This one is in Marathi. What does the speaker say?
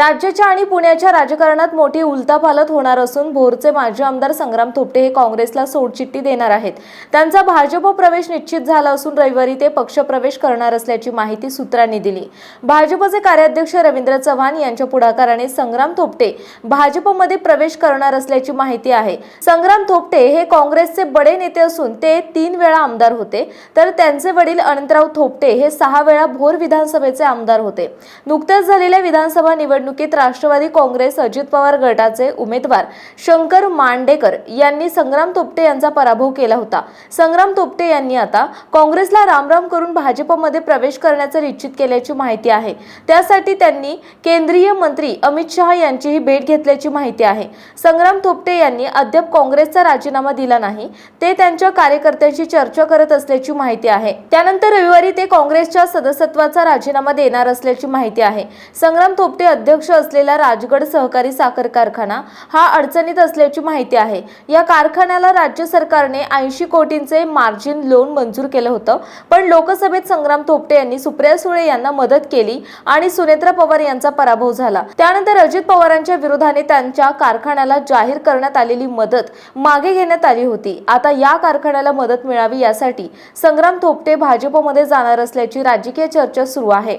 राज्याच्या आणि पुण्याच्या राजकारणात मोठी उलथापालथ होणार असून भोरचे माजी आमदार संग्राम थोपटे हे काँग्रेसला सोडचिठ्ठी देणार आहेत. त्यांचा भाजप प्रवेश निश्चित झाला असून रविवारी ते पक्षप्रवेश करणार असल्याची माहिती सूत्रांनी दिली. भाजपचे कार्याध्यक्ष रवींद्र चव्हाण यांच्या पुढाकाराने संग्राम थोपटे भाजपमध्ये प्रवेश करणार असल्याची माहिती आहे. संग्राम थोपटे हे काँग्रेसचे बडे नेते असून ते तीन वेळा आमदार होते. तर त्यांचे वडील अनंतराव थोपटे हे सहा वेळा भोर विधानसभेचे आमदार होते. नुकत्याच झालेल्या विधानसभा निवडणूक निवडणुकीत राष्ट्रवादी काँग्रेस अजित पवार गटाचे उमेदवार शंकर मांडेकर यांनी संग्राम तोपटे यांचा पराभव केला होता. संग्राम तोपटे यांनी आता काँग्रेसला रामराम करून भाजपमध्ये प्रवेश करण्याचं निश्चित केल्याची माहिती आहे. त्यासाठी त्यांनी केंद्रीय मंत्री अमित शहा यांचीही भेट घेतल्याची माहिती आहे. संग्राम थोपटे यांनी अद्याप काँग्रेसचा राजीनामा दिला नाही ते त्यांच्या कार्यकर्त्यांशी चर्चा करत असल्याची माहिती आहे. त्यानंतर रविवारी ते काँग्रेसच्या सदस्यत्वाचा राजीनामा देणार असल्याची माहिती आहे. संग्राम थोपटे अध्यक्ष असलेला राजगड सहकारी साखर कारखाना हा अडचणीत असल्याची माहिती आहे. या कारखान्याला राज्य सरकारने ऐंशी कोटींचे मार्जिन लोन मंजूर केलं होतं पण लोकसभेत संग्राम थोपटे यांनी सुप्रिया सुळे यांना मदत केली आणि सुनेत्रा पवार यांचा पराभव झाला. त्यानंतर अजित पवारांच्या विरोधाने त्यांच्या कारखान्याला जाहीर करण्यात आलेली मदत मागे घेण्यात आली होती. आता या कारखान्याला मदत मिळावी यासाठी संग्राम थोपटे भाजपमध्ये जाणार असल्याची राजकीय चर्चा सुरू आहे.